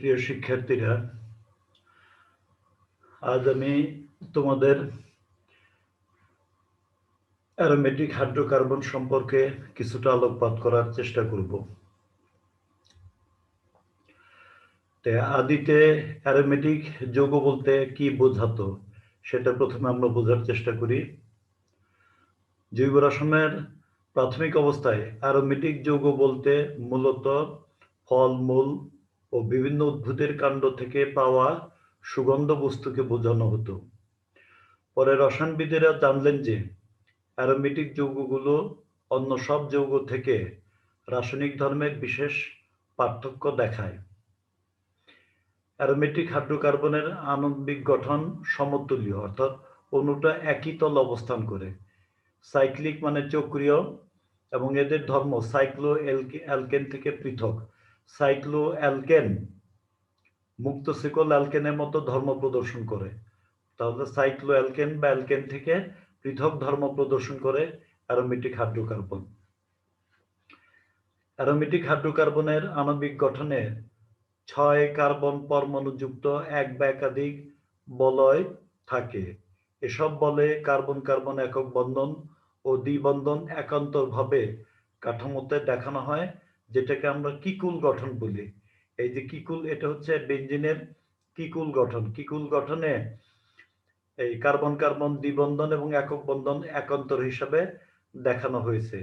প্রিয় শিক্ষার্থীরা, আজ আমি তোমাদের অ্যারোমেটিক হাইড্রোকার্বন সম্পর্কে কিছুটা আলোকপাত করার চেষ্টা করব। আদিতে অ্যারোমেটিক যৌগ বলতে কি বোঝাতো, সেটা প্রথমে আমরা বোঝার চেষ্টা করি। জৈব রসায়নের প্রাথমিক অবস্থায় অ্যারোমেটিক যৌগ বলতে মূলত ফল মূল ও বিভিন্ন উদ্ভিদের কাণ্ড থেকে পাওয়া সুগন্ধ বস্তুকে বোঝানো হতো। পরে রসায়নবিদেরা জানলেন যে, অ্যারোমেটিক যৌগগুলো অন্য সব যৌগ থেকে রাসায়নিক ধর্মের বিশেষ পার্থক্য দেখায়। অ্যারোমেটিক হাইড্রোকার্বনের আণবিক গঠন সমতুল্য, অর্থাৎ অণুটা একই তল অবস্থান করে। সাইক্লিক মানে চক্রীয় এবং এদের ধর্ম সাইক্লো এলকে অ্যালকেন থেকে পৃথক। সাইক্লো অ্যালকেন মুক্ত সিকল অ্যালকেনের মতো ধর্ম প্রদর্শন করে। তাহলে সাইক্লো অ্যালকেন বা অ্যালকেন থেকে পৃথক ধর্ম প্রদর্শন করে অ্যারোমেটিক হাইড্রোকার্বন। অ্যারোমেটিক হাইড্রোকার্বনের আণবিক গঠনে ছয় কার্বন পরমাণুযুক্ত এক বা একাধিক বলয় থাকে। এসব বলে কার্বন কার্বন একক বন্ধন ও দ্বিবন্ধন একান্তরভাবে কাঠামোতে দেখানো হয়। যেটাকে আমরা কিকুল গঠন বলি। এই যে কিকুল, এটা হচ্ছে বেঞ্জিনের কিকুল গঠন। কিকুল গঠনে এই কার্বন কার্বন দ্বিবন্ধন এবং একক বন্ধন একান্তর হিসাবে দেখানো হয়েছে।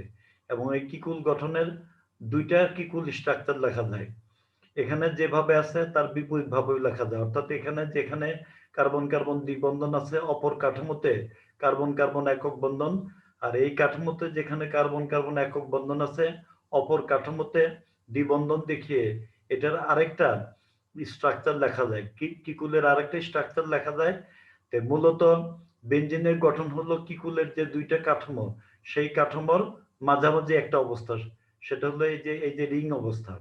এবং এই কিকুল গঠনের দুইটা কিকুল স্ট্রাকচার লেখা যায়। এখানে যেভাবে আছে, তার বিপরীত ভাবেও লেখা যায়। অর্থাৎ এখানে যেখানে কার্বন কার্বন দ্বিবন্ধন আছে, অপর কাঠামোতে কার্বন কার্বন একক বন্ধন। আর এই কাঠামোতে যেখানে কার্বন কার্বন একক বন্ধন আছে অপর কাঠামোতে দ্বিবন্ধন দেখিয়ে এটার আরেকটা স্ট্রাকচার লেখা যায়। কিকুলের আরেকটা স্ট্রাকচার লেখা যায় তে মূলত বেঞ্জিনের গঠন হলো কিকুলের যে দুইটা কাঠামো, সেই কাঠামোর মাঝামাঝি একটা অবস্থা। সেটা হলো এই যে এই যে রিং অবস্থা।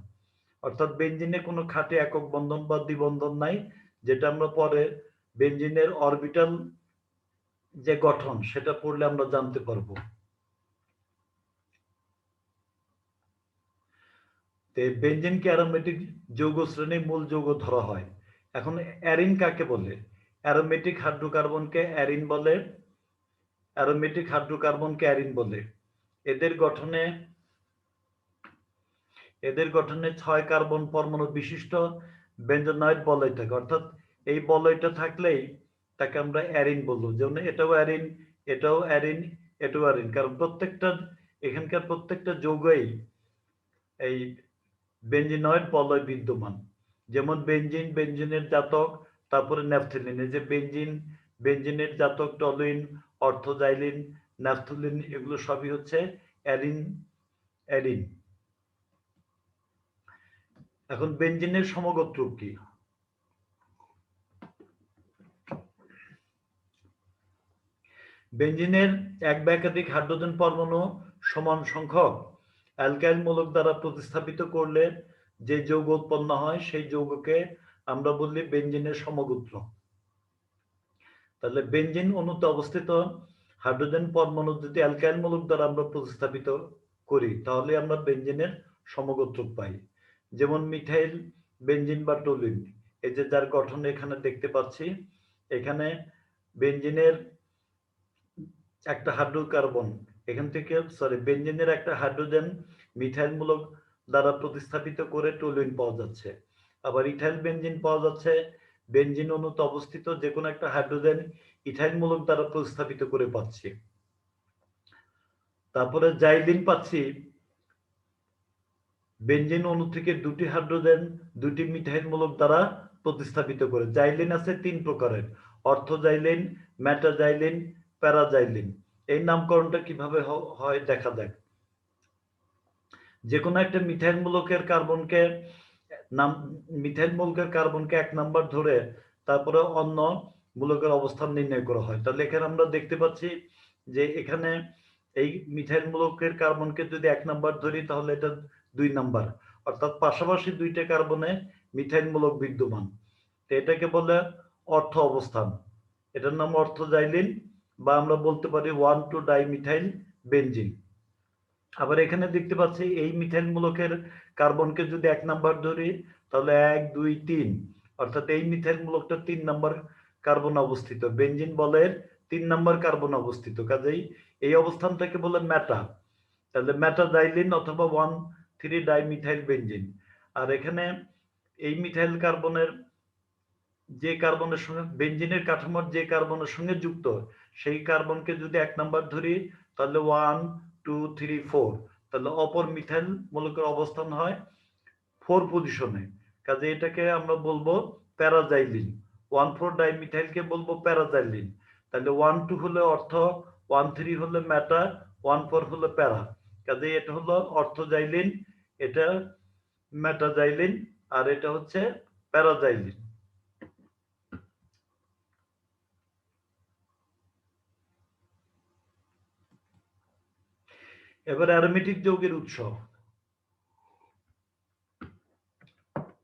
অর্থাৎ বেঞ্জিনে কোনো খাটে একক বন্ধন বা দ্বিবন্ধন নাই, যেটা আমরা পরে বেঞ্জিনের অরবিটাল যে গঠন, সেটা পড়লে আমরা জানতে পারব। বেঞ্জিনকে অ্যারোমেটিক যৌগ শ্রেণির মূল যৌগ ধরা হয়। এখন অ্যারিন কাকে বলে? অ্যারোমেটিক হাইড্রোকার্বনকে অ্যারিন বলে অ্যারোমেটিক হাইড্রোকার্বনকে অ্যারিন বলে। এদের গঠনে এদের গঠনে ছয় কার্বন পরমাণু বিশিষ্ট বেঞ্জনয়েড বলয় থাকে। অর্থাৎ এই বলয়টা থাকলেই তাকে আমরা অ্যারিন বলব। যেমন এটাও অ্যারিন এটাও অ্যারিন এটাও অ্যারিন কারণ প্রত্যেকটা, এখানকার প্রত্যেকটা যৌগই এই বেঞ্জিনয়েড বলয় বিদ্যমান। যেমন বেঞ্জিন বেঞ্জিনের জাতক, তারপরে ন্যাপথিলিন এই যে বেঞ্জিন বেঞ্জিনের জাতক টলুইন অর্থোজাইলিন ন্যাপথলিন এগুলো সবই হচ্ছে অ্যারিন অ্যারিন। এখন বেঞ্জিনের সমগোত্র কি? বেঞ্জিনের এক বা একাধিক হাইড্রোজেন পরমাণু সমান সংখ্যক। অ্যালকাইল মূলক দ্বারা প্রতিস্থাপিত করলে যে যৌগ উৎপন্ন হয়, সেই যৌগকে আমরা বলি বেঞ্জিনের সমগোত্র। তাহলে বেঞ্জিন অণুতে অবস্থিত হাইড্রোজেন পরমাণু যদি অ্যালকাইল মূলক দ্বারা আমরা প্রতিস্থাপিত করি, তাহলে আমরা বেঞ্জিনের সমগোত্র পাই। যেমন মিথাইল, বেঞ্জিন বা টলিন। এই যে যার গঠন এখানে দেখতে পাচ্ছি, এখানে বেঞ্জিনের একটা হাইড্রোকার্বন এখান থেকে সরি বেঞ্জিনের একটা হাইড্রোজেন মিথাইল মূলক দ্বারা প্রতিস্থাপিত করে টলিন পাওয়া যাচ্ছে। আবার ইথাইল বেঞ্জিন পাওয়া যাচ্ছে। বেঞ্জিন অণুতে অবস্থিত যে কোনো একটা হাইড্রোজেন ইথাইল মূলক দ্বারা প্রতিস্থাপিত করে পাচ্ছি। তারপরে জাইলিন পাচ্ছি। বেঞ্জিন অণু থেকে দুটি হাইড্রোজেন দুটি মিথাইল মূলক দ্বারা প্রতিস্থাপিত করে। জাইলিন আছে তিন প্রকারের। অর্থোজাইলিন ম্যাটাজাইলিন প্যারাজাইলিন এই নামকরণটা কীভাবে হয় দেখা যাক যে কোনো একটা মিথাইল মূলকের কার্বনকে, নাম, মিথাইল মূলকের কার্বনকে এক নাম্বার ধরে তারপরে অন্য মূলকের অবস্থান নির্ণয় করা হয়। তাহলে এখানে আমরা দেখতে পাচ্ছি যে এখানে এই মিথাইল মূলকের কার্বনকে যদি এক নাম্বার ধরি তাহলে এটা দুই নাম্বার। অর্থাৎ পাশাপাশি দুইটা কার্বনে মিথাইল মূলক বিদ্যমান। তো এটাকে বলে অর্থ অবস্থান। এটার নাম অর্থজাইলিন। বা আমরা বলতে পারি ওয়ান টু ডাইমিথাইল বেঞ্জিন আবার এখানে দেখতে পাচ্ছি এই মিথাইল মূলকের কার্বনকে যদি এক নাম্বার ধরি, তাহলে এক, দুই, তিন। অর্থাৎ এই মিথাইল মূলকটা তিন নাম্বার কার্বন অবস্থিত। বেঞ্জিন বলের তিন নাম্বার কার্বন অবস্থিত। কাজেই এই অবস্থানটাকে বলে ম্যাটা তাহলে ম্যাটাজাইলিন অথবা ওয়ান থ্রি ডাইমিথাইল বেঞ্জিন আর এখানে এই মিথাইল কার্বনের যে কার্বনের সঙ্গে, বেঞ্জিনের কাঠামোর যে কার্বনের সঙ্গে যুক্ত সেই কার্বনকে যদি এক নাম্বার ধরি, তাহলে ওয়ান টু থ্রি ফোর তাহলে অপর মিথাইল মূলকের অবস্থান হয় ফোর পজিশনে কাজে এটাকে আমরা বলব প্যারাজাইলিন। ওয়ান ফোর ডাইমিথাইলকে বলব প্যারাজাইলিন। তাহলে ওয়ান টু হলে অর্থ ওয়ান থ্রি হলে ম্যাটা ওয়ান ফোর হলো প্যারা। কাজে এটা হলো অর্থজাইলিন, এটা ম্যাটাজাইলিন আর এটা হচ্ছে প্যারাজাইলিন। এবার অ্যারোমেটিক যৌগের উৎস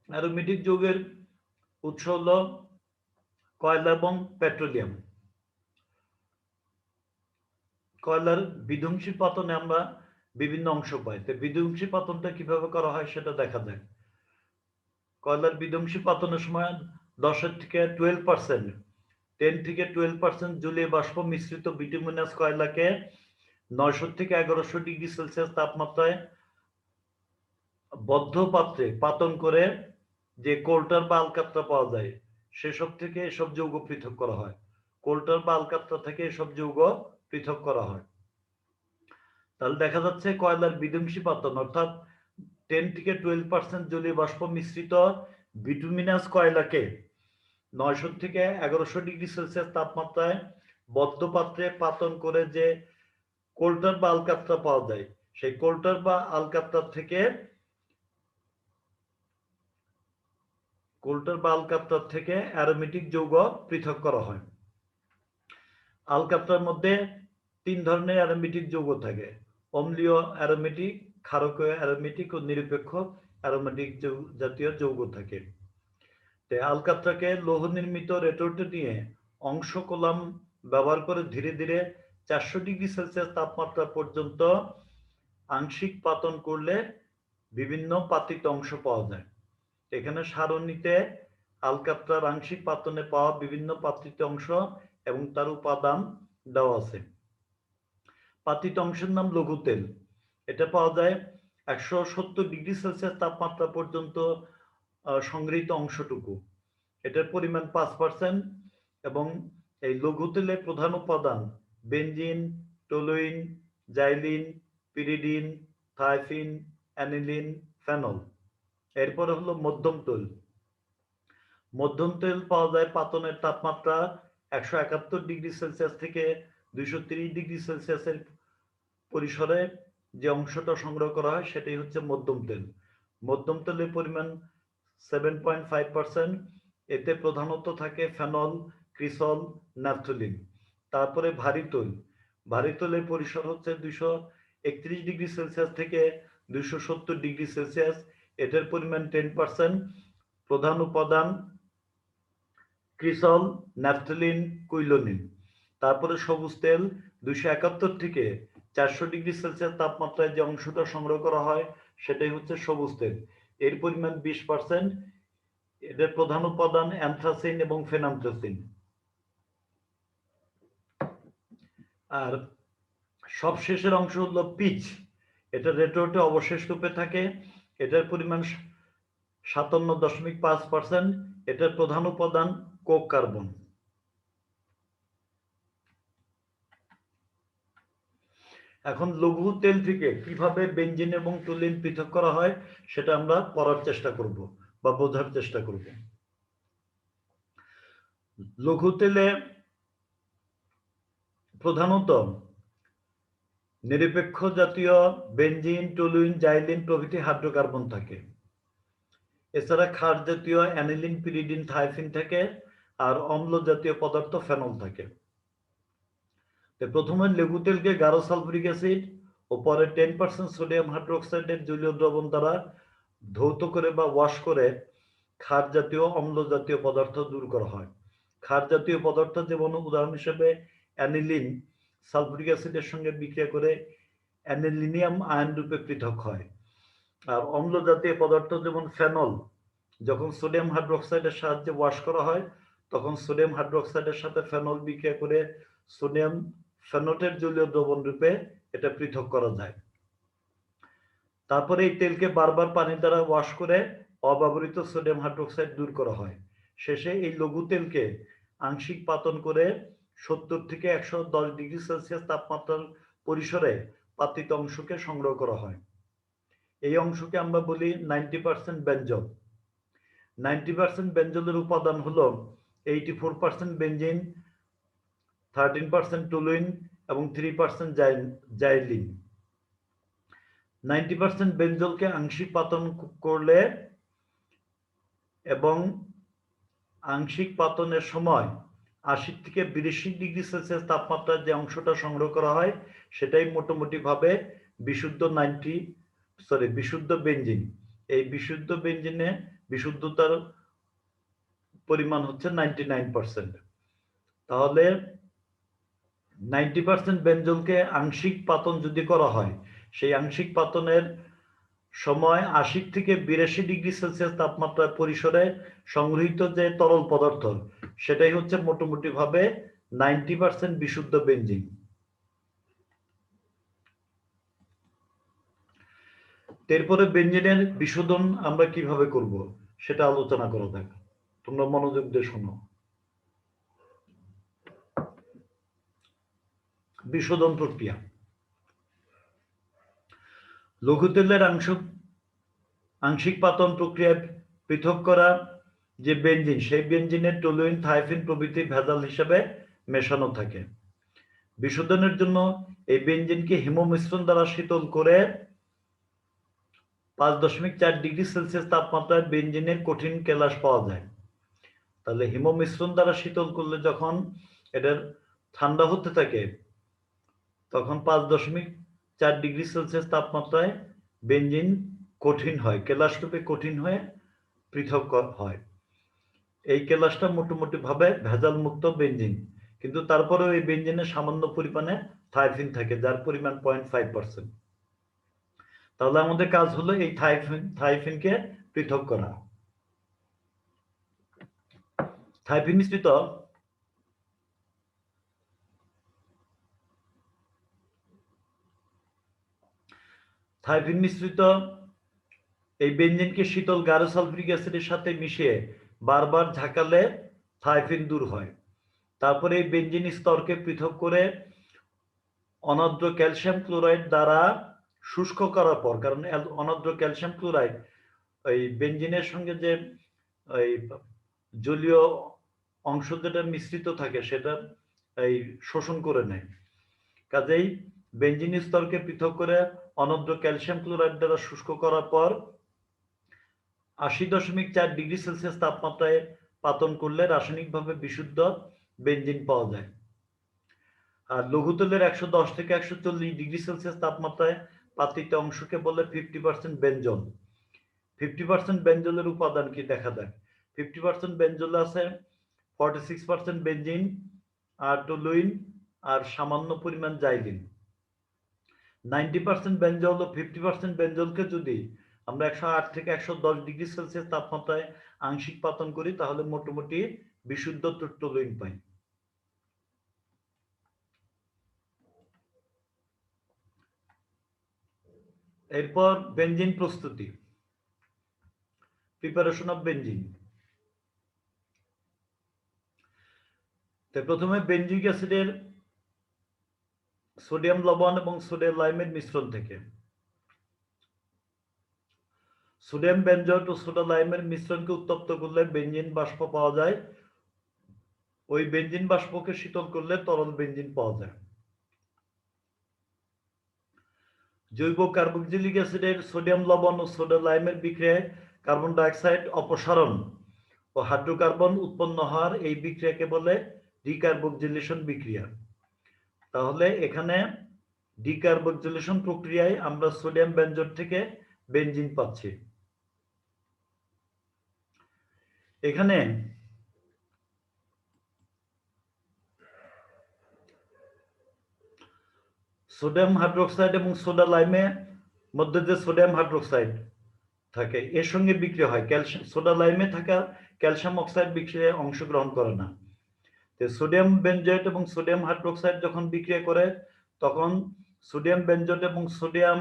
অ্যারোমেটিক যৌগের উৎস হল কয়লা এবং পেট্রোলিয়াম। কয়লার বিধ্বংসী পাতনে আমরা বিভিন্ন অংশ পাই। তো বিধ্বংসী পাতনটা কীভাবে করা হয় সেটা দেখা যায় কয়লার বিধ্বংসী পাতনের সময় দশের থেকে টুয়েলভ পার্সেন্ট টেন থেকে টুয়েলভ পার্সেন্ট জলীয় বাষ্প মিশ্রিত বিটুমিনাস কয়লাকে নয়শো থেকে এগারোশো ডিগ্রি সেলসিয়াস তাপমাত্রায় বদ্ধ পাত্রে পাতন করে যে কোল্টার বা আলকাত্রা পাওয়া যায়, সেসব থেকে এসব যৌগ পৃথক করা হয়। কোল্টার বা আলকাত্রা থেকে এসব যৌগ পৃথক করা হয়। তাহলে দেখা যাচ্ছে কয়লার বিধ্বংসী পাতন, অর্থাৎ টেন থেকে টুয়েলভ পার্সেন্ট জলীয় বাষ্প মিশ্রিত বিটুমিনাস কয়লাকে নয়শো থেকে এগারোশো ডিগ্রি সেলসিয়াস তাপমাত্রায় বদ্ধ পাত্রে পাতন করে যে কোল্টার বা আলকাত্রা পাওয়া যায়। সেই কোল্টার বা আলকাত্রার থেকে কোল্টার বা আলকাত্রার থেকে অ্যারোমেটিক যৌগ পৃথক করা হয়। আলকাত্রার মধ্যে তিন ধরনের অ্যারোমেটিক যৌগ থাকে। অম্লীয় অ্যারোমেটিক, ক্ষারকীয় অ্যারোমেটিক ও নিরপেক্ষ অ্যারোমেটিক জাতীয় যৌগ থাকে। তে আলকাত্রাকে লৌহ নির্মিত রেটোর্টে নিয়ে অংশ কলাম ব্যবহার করে ধীরে ধীরে চারশো ডিগ্রি সেলসিয়াস তাপমাত্রা পর্যন্ত আংশিক পাতন করলে বিভিন্ন পাতিত অংশ পাওয়া যায়। এখানে সারণীতে আলকাত্রার আংশিক পাতনে পাওয়া বিভিন্ন পাতিত অংশ এবং তার উপাদান দেওয়া আছে। পাতিত অংশের নাম লঘু তেল এটা পাওয়া যায় একশো সত্তর ডিগ্রি সেলসিয়াস তাপমাত্রা পর্যন্ত সংগৃহীত অংশটুকু। এটার পরিমাণ পাঁচ পার্সেন্ট এবং এই লঘু তেলের প্রধান উপাদান benzene toluene, xylene, pyridine, thiophene, aniline, phenol. এরপরে হলো মধ্যম তেল। মধ্যম তেল পাওয়া যায় পাতনের তাপমাত্রা একশো একাত্তর ডিগ্রি সেলসিয়াস থেকে দুইশো তিরিশ ডিগ্রি সেলসিয়াসের পরিসরে যে অংশটা সংগ্রহ করা হয় সেটাই হচ্ছে মধ্যম তেল। মধ্যম তেলের পরিমাণ সেভেন পয়েন্ট ফাইভ পার্সেন্ট এতে প্রধানত থাকে ফেনল, ক্রিসল, ন্যাপথলিন। তারপরে ভারী তৈল। ভারী তৈলের পরিসর হচ্ছে দুইশো একত্রিশ ডিগ্রি সেলসিয়াস থেকে দুইশো সত্তর ডিগ্রি সেলসিয়াস। এটার পরিমাণ টেন পার্সেন্ট। প্রধান উপাদান ক্রিসল ন্যাপথলিন কুইলোনিন। তারপরে সবুজ তেল দুইশো একাত্তর থেকে চারশো ডিগ্রি সেলসিয়াস তাপমাত্রায় যে অংশটা সংগ্রহ করা হয়, সেটাই হচ্ছে সবুজ তেল। এর পরিমাণ বিশ পার্সেন্ট। এদের প্রধান উপাদান অ্যান্থ্রাসিন এবং ফেনান্থ্রাসিন। আর সব শেষের অংশ হলো পিচ। এটা রেটোর্টে অবশেষ রূপে থাকে। এটার পরিমাণ সাতান্ন দশমিক পাঁচ পার্সেন্ট। এটার প্রধান উপাদান কোক কার্বন এখন লঘু তেল থেকে কীভাবে বেঞ্জিন এবং টুলিন পৃথক করা হয়, সেটা আমরা পড়ার চেষ্টা করব বা বোঝার চেষ্টা করব। লঘু তেলে প্রধানত নিরপেক্ষ জাতীয় বেঞ্জিন টলুইন, জাইলিন প্রভৃতি হাইড্রোকার্বন থাকে। এছাড়া খার জাতীয় অ্যানিলিন, পিরিডিন, থাইফিন থাকে আর অম্ল জাতীয় পদার্থ ফেনল থাকে। প্রথমে লেবু তেলকে গাঢ় সালফুরিক অ্যাসিড ও পরে টেন পার্সেন্ট সোডিয়াম হাইড্রোক্সাইডের জলীয় দ্রবণ দ্বারা ধৌত করে বা ওয়াশ করে খার জাতীয় অম্ল জাতীয় পদার্থ দূর করা হয়। খার জাতীয় পদার্থ যেমন উদাহরণ হিসেবে অ্যানিলিন সালফুরিক অ্যাসিডের সঙ্গে বিক্রিয়া করে অ্যানিলিনিয়াম আয়ন রূপে পৃথক হয়। আর অম্ল জাতীয় পদার্থ যেমন ফেনল, যখন সোডিয়াম হাইড্রোক্সাইডের সাহায্যে ওয়াশ করা হয়, তখন সোডিয়াম হাইড্রোক্সাইডের সাথে ফেনল বিক্রিয়া করে সোডিয়াম ফেনটের জলীয় দ্রবণ রূপে এটা পৃথক করা যায়। তারপরে এই তেলকে বারবার পানি দ্বারা ওয়াশ করে অব্যবহৃত সোডিয়াম হাইড্রোক্সাইড দূর করা হয়। শেষে এই লঘু তেলকে আংশিক পাতন করে সত্তর থেকে একশো দশ ডিগ্রি সেলসিয়াস তাপমাত্রার পরিসরে পাতিত অংশকে সংগ্রহ করা হয়। এই অংশকে আমরা বলি ninety percent benzol ninety percent ব্যঞ্জলের উপাদান হলো eighty four percent benzene, thirteen percent toluene এবং three percent xylene. Ninety percent বেঞ্জলকে আংশিক পাতন করলে এবং আংশিক পাতনের সময় আশি থেকে বিরাশি ডিগ্রি সেলসিয়াস তাপমাত্রার যে অংশটা সংগ্রহ করা হয়, সেটাই মোটামুটি ভাবে বিশুদ্ধ নাইনটি সরি বিশুদ্ধ বেঞ্জিন এই বিশুদ্ধ বেঞ্জিনে বিশুদ্ধতার পরিমাণ হচ্ছে নাইনটি নাইন পার্সেন্ট। তাহলে নাইনটি পার্সেন্ট বেঞ্জলকে আংশিক পাতন যদি করা হয়, সেই আংশিক পাতনের সময় আশি থেকে বিরাশি ডিগ্রি সেলসিয়াস তাপমাত্রার পরিসরে সংগৃহীত যে তরল পদার্থ, সেটাই হচ্ছে মোটামুটি ভাবে নাইনটি পার্সেন্ট বিশুদ্ধ বেঞ্জিন। এরপরে বেঞ্জিনের বিশোধন আমরা কীভাবে করব, সেটা আলোচনা করা যাক। তোমরা মনোযোগ দিয়ে শোনো। বিশোধন প্রক্রিয়া। লঘু তেলের অংশ আংশিক পাতন প্রক্রিয়ায় পৃথক করা যে বেঞ্জিন সেই বেঞ্জিনের টলুইন থাইফিন প্রভৃতি ভেজাল হিসাবে মেশানো থাকে। বিশোধনের জন্য এই বেঞ্জিনকে হিমমিশ্রণ দ্বারা শীতল করে পাঁচ দশমিক চার ডিগ্রি সেলসিয়াস তাপমাত্রায় বেঞ্জিনের কঠিন কেলাস পাওয়া যায়। তাহলে হিমমিশ্রণ দ্বারা শীতল করলে যখন এটার ঠান্ডা হতে থাকে, তখন পাঁচ দশমিক চার ডিগ্রি সেলসিয়াস তাপমাত্রায় বেঞ্জিন কঠিন হয় কেলাস রূপে কঠিন হয়ে পৃথক হয়। এই কেলাসটা মোটামুটি ভাবে ভেজাল মুক্ত বেঞ্জিন কিন্তু তারপরেও এই বেঞ্জিনের সামান্য পরিমাণে থাইফিন থাকে, যার পরিমাণ পয়েন্ট ফাইভ পার্সেন্ট। তাহলে আমাদের কাজ হলো এই থাইফিন, থাইফিনকে পৃথক করা। থাইফিন মিশ্রিত থাইফিন মিশ্রিত এই বেঞ্জিনকে শীতল গাঢ় সালফিক অ্যাসিডের সাথে মিশিয়ে বারবার ঝাঁকালে থাইফিন দূর হয়। তারপরে এই বেঞ্জিন স্তরকে পৃথক করে অনদ্র ক্যালসিয়াম ক্লোরাইড দ্বারা শুষ্ক করার পর, কারণ অনদ্র ক্যালসিয়াম ক্লোরাইড ওই বেঞ্জিনের সঙ্গে যে ওই জলীয় অংশ যেটা মিশ্রিত থাকে, সেটা এই শোষণ করে নেয়। কাজেই বেঞ্জিন স্তরকে পৃথক করে অনদ্র ক্যালসিয়াম ক্লোরাইড দ্বারা শুষ্ক করার পর আশি দশমিক চার ডিগ্রি সেলসিয়াস তাপমাত্রায় পাতন করলে রাসায়নিকভাবে বিশুদ্ধ বেঞ্জিন পাওয়া যায়। আর লঘু তেলের একশো দশ থেকে একশো চল্লিশ ডিগ্রি সেলসিয়াস তাপমাত্রায় পাতিত অংশকে বলে fifty percent benzol. Fifty percent বেঞ্জলের উপাদান কি দেখা যায় ফিফটি পার্সেন্ট বেঞ্জল আছে ফর্টি সিক্স পার্সেন্ট বেঞ্জিন আর টুলুইন আর সামান্য পরিমাণ জাইলিন। নাইনটি পার্সেন্ট বেঞ্জল ও ফিফটি পার্সেন্ট বেঞ্জলকে যদি আমরা একশো আট থেকে একশো দশ ডিগ্রি সেলসিয়াস তাপমাত্রায় আংশিক পাতন করি, তাহলে মোটামুটি বিশুদ্ধ টুলুইন পাই। এরপর বেঞ্জিন প্রস্তুতি। প্রিপারেশন অফ বেঞ্জিন প্রথমে বেঞ্জিক অ্যাসিডের সোডিয়াম লবণ এবং সোডিয়াম লাইমের মিশ্রণ থেকে। সোডিয়াম বেঞ্জয়েট ও সোডা লাইমের মিশ্রণকে উত্তপ্ত করলে বেঞ্জিন বাষ্প পাওয়া যায়। ওই বেঞ্জিন বাষ্পকে শীতল করলে তরল বেঞ্জিন পাওয়া যায়। জৈব কার্বক্সিলিক অ্যাসিডের সোডিয়াম লবণ ও সোডা লাইমের বিক্রিয়ায় কার্বন ডাইঅক্সাইড অপসারণ ও হাইড্রোকার্বন উৎপন্ন হওয়ার এই বিক্রিয়াকে বলে ডিকার্বক্সিলেশন বিক্রিয়া। তাহলে এখানে ডিকার্বক্সিলেশন প্রক্রিয়ায় আমরা সোডিয়াম ব্যঞ্জন থেকে বেঞ্জিন পাচ্ছি। এখানে সোডিয়াম হাইড্রোক্সাইড এবং সোডা লাইমে মধ্যে যে সোডিয়াম হাইড্রোক্সাইড থাকে, এর সঙ্গে বিক্রিয়া হয়। ক্যালসিয়াম সোডা লাইমে থাকা ক্যালসিয়াম অক্সাইড বিক্রিয়ায় অংশগ্রহণ করে না। সোডিয়াম বেঞ্জয়েট এবং সোডিয়াম হাইড্রোক্সাইড যখন বিক্রিয়া করে, তখন সোডিয়াম বেঞ্জয়েট এবং সোডিয়াম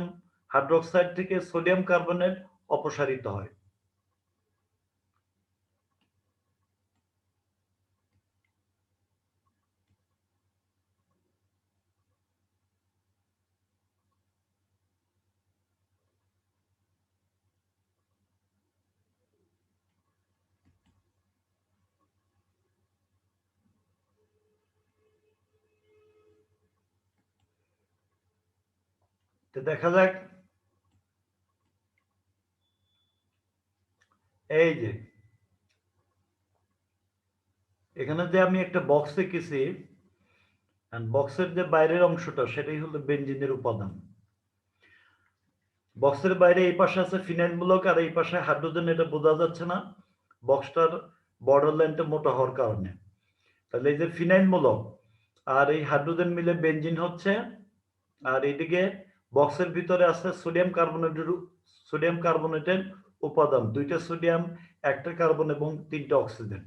হাইড্রোক্সাইড থেকে সোডিয়াম কার্বনেট অপসারিত হয়। তো দেখা যাক। এই যে, এখানে যে আমি একটা বক্স এঁকেছি বক্সের যে বাইরের অংশটা, সেটাই হলো বেঞ্জিনের উপাদান। বক্সের বাইরে এই পাশে আছে ফিনাইল মূলক, আর এই পাশে হাইড্রোজেন এটা বোঝা যাচ্ছে না। বক্সটার বর্ডার লাইনটা মোটা হওয়ার কারণে। তাহলে এই যে ফিনাইল মূলক, আর এই হাইড্রোজেন মিলে বেঞ্জিন হচ্ছে, আর এদিকে বক্সের ভিতরে আছে সোডিয়াম কার্বনেটের সোডিয়াম কার্বনেটের উপাদান। দুইটা সোডিয়াম, একটা কার্বন এবং তিনটা অক্সিজেন।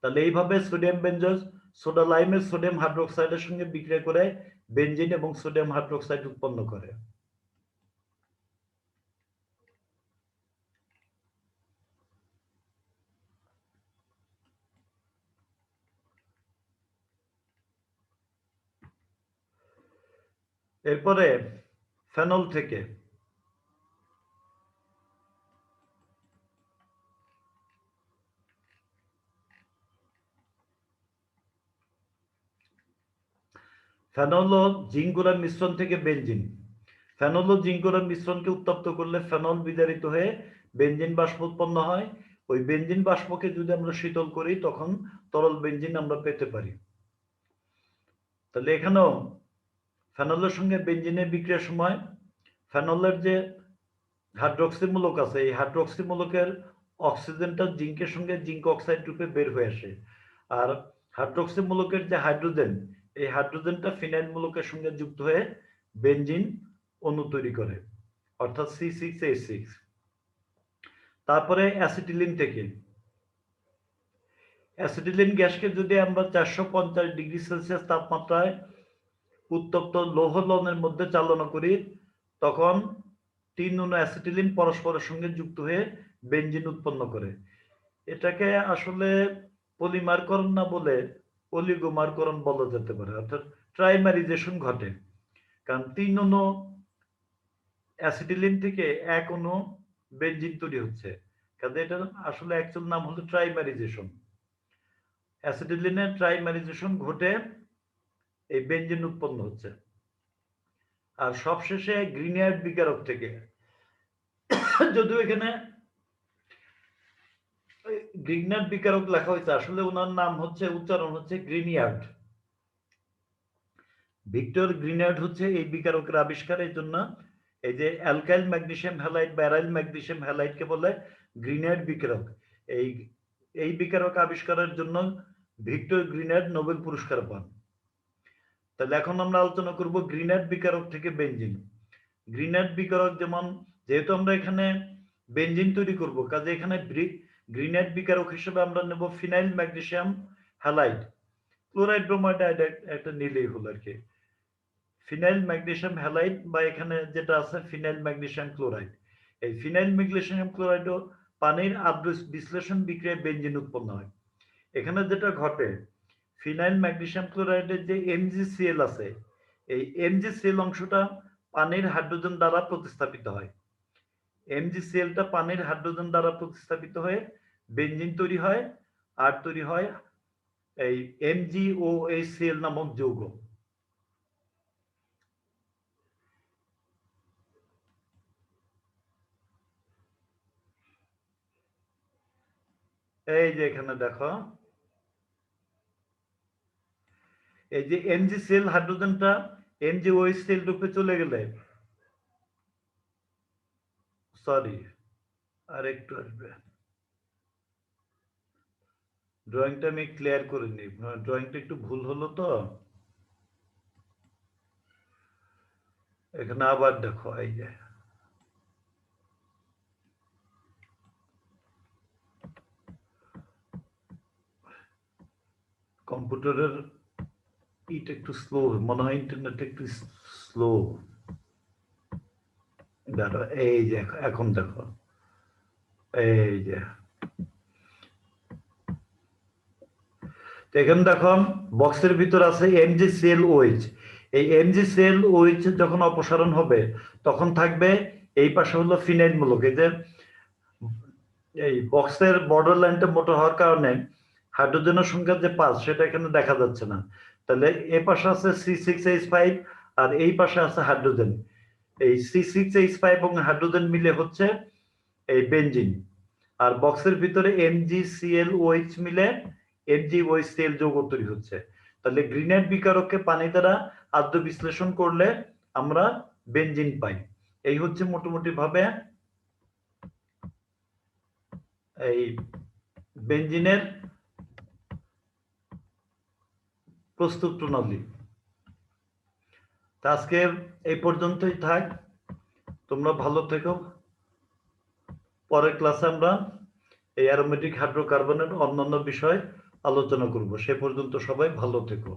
তাহলে এইভাবে সোডিয়াম বেঞ্জস সোডা লাইমের সোডিয়াম হাইড্রোক্সাইডের সঙ্গে বিক্রিয়া করে বেঞ্জিন এবং সোডিয়াম হাইড্রোক্সাইড উৎপন্ন করে। এরপরে ফেনল থেকে ফেনল ও মিশ্রণ থেকে বেঞ্জিন ফেনল ও জিঙ্কুরার মিশ্রণকে উত্তপ্ত করলে ফেনল বিজারিত হয়ে বেঞ্জিন বাষ্প উৎপন্ন হয়। ওই বেঞ্জিন বাষ্পকে যদি আমরা শীতল করি, তখন তরল বেঞ্জিন আমরা পেতে পারি। তাহলে এখানেও ফেনলের সঙ্গে বেঞ্জিনের বিক্রিয়ার সময় ফেনলের যে হাইড্রক্সি মূলক আছে, এই হাইড্রক্সি মূলকের অক্সিজেনটা জিঙ্কের সঙ্গে জিঙ্ক অক্সাইড রূপে বের হয়ে আসে। আর হাইড্রক্সি মূলকের যে হাইড্রোজেন, এই হাইড্রোজেনটা ফিনাইল মূলকের সঙ্গে যুক্ত হয়ে বেঞ্জিন অণু তৈরি করে, অর্থাৎ সি সিক্স এইচ সিক্স তারপরে অ্যাসিটিলিন থেকে। অ্যাসিটিলিন গ্যাসকে যদি আমরা চারশো পঞ্চাশ ডিগ্রি সেলসিয়াস তাপমাত্রায় উত্তপ্ত লৌহ লনের মধ্যে চালনা করি, তখন তিন অনু অ্যাসিটিলিন পরস্পরের সঙ্গে যুক্ত হয়ে বেঞ্জিন উৎপন্ন করে। এটাকে আসলে পলিমারকরণ না বলে অলিগোমারকরণ বলা যেতে পারে, অর্থাৎ ট্রাইমারিজেশন ঘটে। কারণ তিন অনু অ্যাসিটিলিন থেকে এক অনু বেঞ্জিন তৈরি হচ্ছে। কাজে এটা আসলে অ্যাকচুয়াল নাম হলো ট্রাইমারিজেশন অ্যাসিটিলিনের ট্রাইমারিজেশন ঘটে এই বেঞ্জিন উৎপন্ন হচ্ছে। আর সবশেষে গ্রিনিয়ার্ড বিকারক থেকে, যদিও এখানে গ্রিগনার্ড বিকারক লেখা হয়েছে, আসলে ওনার নাম হচ্ছে, উচ্চারণ হচ্ছে গ্রিনিয়ার্ড ভিক্টর গ্রিনিয়ার্ড হচ্ছে এই বিকারকের আবিষ্কারের জন্য এই যে অ্যালকাইল ম্যাগনেশিয়াম ম্যাগনেসিয়াম হ্যালাইড ব্যারাইল ম্যাগনেসিয়াম হ্যালাইডকে বলে গ্রিনার্ড বিকারক। এই এই বিকারক আবিষ্কারের জন্য ভিক্টর গ্রিনার্ড নোবেল পুরস্কার পান। তাহলে এখন আমরা আলোচনা করব গ্রিনার্ড বিকারক থেকে বেঞ্জিন গ্রিনার্ড বিকারক যেমন, যেহেতু আমরা এখানে বেঞ্জিন তৈরি করব, কাজে এখানে গ্রিনার্ড বিকারক হিসেবে আমরা নেব phenyl magnesium halide chloride bromide একটা নিলেই হলো আর কি। ফিনাইল ম্যাগনেসিয়াম হ্যালাইড বা এখানে যেটা আছে ফিনাইল ম্যাগনেসিয়াম ক্লোরাইড এই ফিনাইল ম্যাগনেসিয়াম ক্লোরাইডও পানির আদ্র বিশ্লেষণ বিক্রিয়ায় বেঞ্জিন উৎপন্ন হয়। এখানে যেটা ঘটে ফিনাইল ম্যাগনেসিয়াম ক্লোরাইডের যে এমজিসিএল আছে, এই এমজিসিএল অংশটা পানির হাইড্রোজেন দ্বারা প্রতিস্থাপিত হয়। এমজিসিএলটা পানির হাইড্রোজেন দ্বারা প্রতিস্থাপিত হয়ে বেঞ্জিন তৈরি হয়, আর তৈরি হয় এই এমজিও সিএল নামক যৌগ। এই যে এখানে দেখো এই যে এমজি সেল হাইড্রোজেনটা এমজি ওই সেল রূপে চলে গেলে সরি আর একটু আসবে। ড্রয়িংটা আমি ক্লিয়ার করে নিই। ড্রয়িংটা একটু ভুল হলো তো। এখানে আবার দেখো, এই যে। কম্পিউটারের ইট একটু স্লো মনে হয় ইন্টারনেট একটু স্লো দেখো, এই যে এখন- দেখো, এই যে। এখানে দেখো বক্সের ভিতর আছে এমজি সেল ওইচ এই এমজি সেল ওইচ যখন অপসারণ হবে, তখন থাকবে এই পাশে হলো ফিনাইল মূলক এই যে, এই বক্সের বর্ডার লাইনটা মোটা হওয়ার কারণে হাইড্রোজেনের সংখ্যা যে পাঁচ সেটা এখানে দেখা যাচ্ছে না। তাহলে এ পাশে আছে সি সিক্স এইচ ফাইভ আর এই পাশে আছে হাইড্রোজেন। এই সি সিক্স এইচ ফাইভ এবং হাইড্রোজেন মিলে হচ্ছে এই বেঞ্জিন আর বক্সের ভিতরে এমজি সিএল ওইচ মিলে এমজি ওইচ সিএল যৌগ তৈরি হচ্ছে। তাহলে গ্রিনেট বিকারককে পানি দ্বারা আদ্য বিশ্লেষণ করলে আমরা বেঞ্জিন পাই। এই হচ্ছে মোটামুটি ভাবে এই বেঞ্জিনের প্রস্তুত প্রণালী। তা আজকে এই পর্যন্তই থাক। তোমরা ভালো থেকো। পরের ক্লাসে আমরা এই অ্যারোমেটিক হাইড্রোকার্বনের অন্যান্য বিষয় আলোচনা করব। সে পর্যন্ত সবাই ভালো থেকো।